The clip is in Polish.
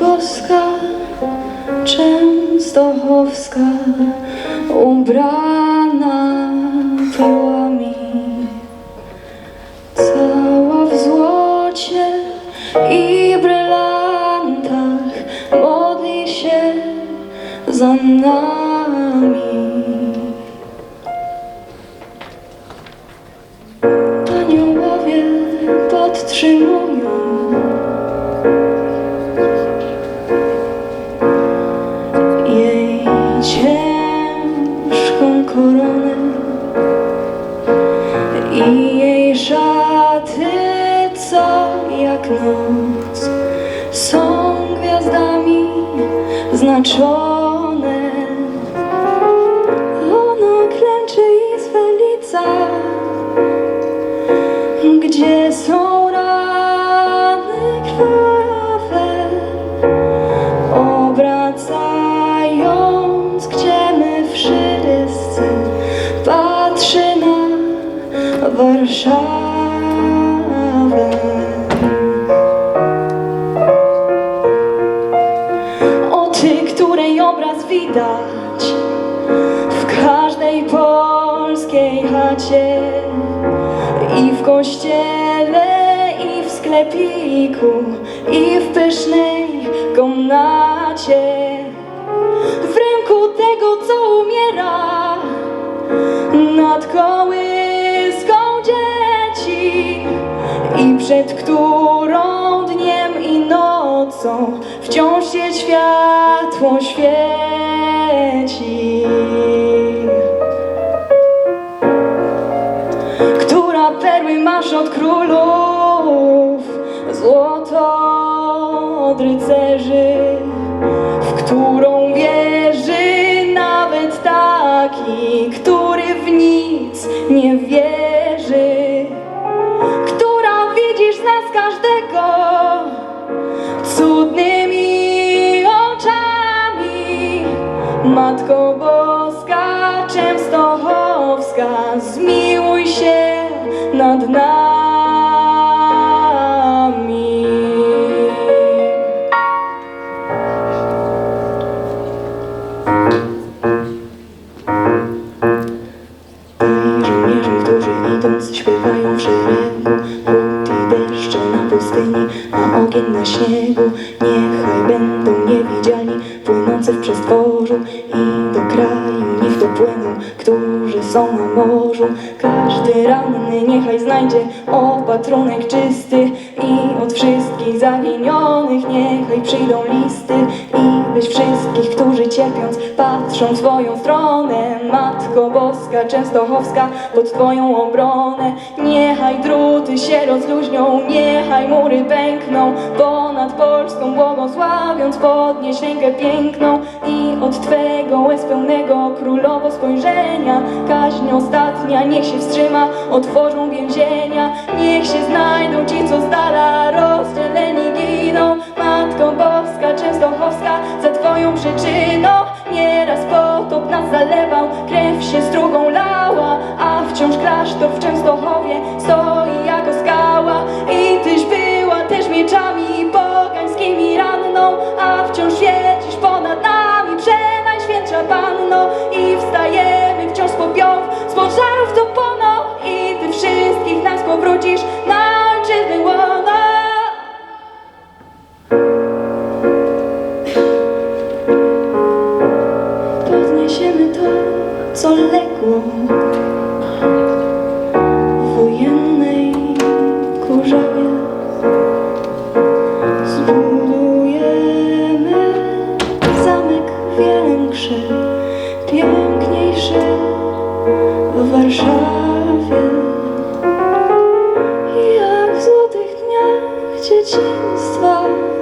Boska Częstochowska ubrana perłami cała w złocie i brylantach modli się za nami. Aniołowie podtrzymują i jej szaty, co jak noc są gwiazdami znaczone. Ona klęczy i zwelica, gdzie są Warszawę. O ty, której obraz widać w każdej polskiej chacie i w kościele, i w sklepiku, i w pysznej komnacie. Przed którą dniem i nocą wciąż się światło świeci. która perły masz od królów, złoto od rycerzy, w którą Matko Boska, Częstochowska, zmiłuj się nad nami. Śpiewają na pustyni, a ogień na śniegu Niechaj będą którzy są na morzu. Każdy ranny niechaj znajdzie opatrunek czysty I od wszystkich zaginionych niechaj przyjdą listy I byś wszystkich, którzy cierpiąc patrzą w swoją stronę. Matko Boska, Częstochowska, pod Twoją obronę. Niechaj druty się rozluźnią, niechaj mury pękną. Ponad Polską błogosławiąc podnieś rękę piękną I od Twego łez pełnego królowo spojrzenia. Kaźń ostatnia niech się wstrzyma, otworzą więzienia. Niech się znajdą ci, co z dala rozdzieleni przyczyną. Nieraz potop nas zalewał, krew się strugą lała A wciąż klasztor w Częstochowie stoi jako skała. I Tyś była też mieczami pogańskimi ranną A wciąż świecisz ponad nami, przenajświętsza Panno. I wstajemy wciąż z popiołów, z pożarów do pono. I Ty wszystkich nas powrócisz wojennej kurzawie zbudujemy zamek większy, piękniejszy w Warszawie. Jak w złotych dniach dzieciństwa.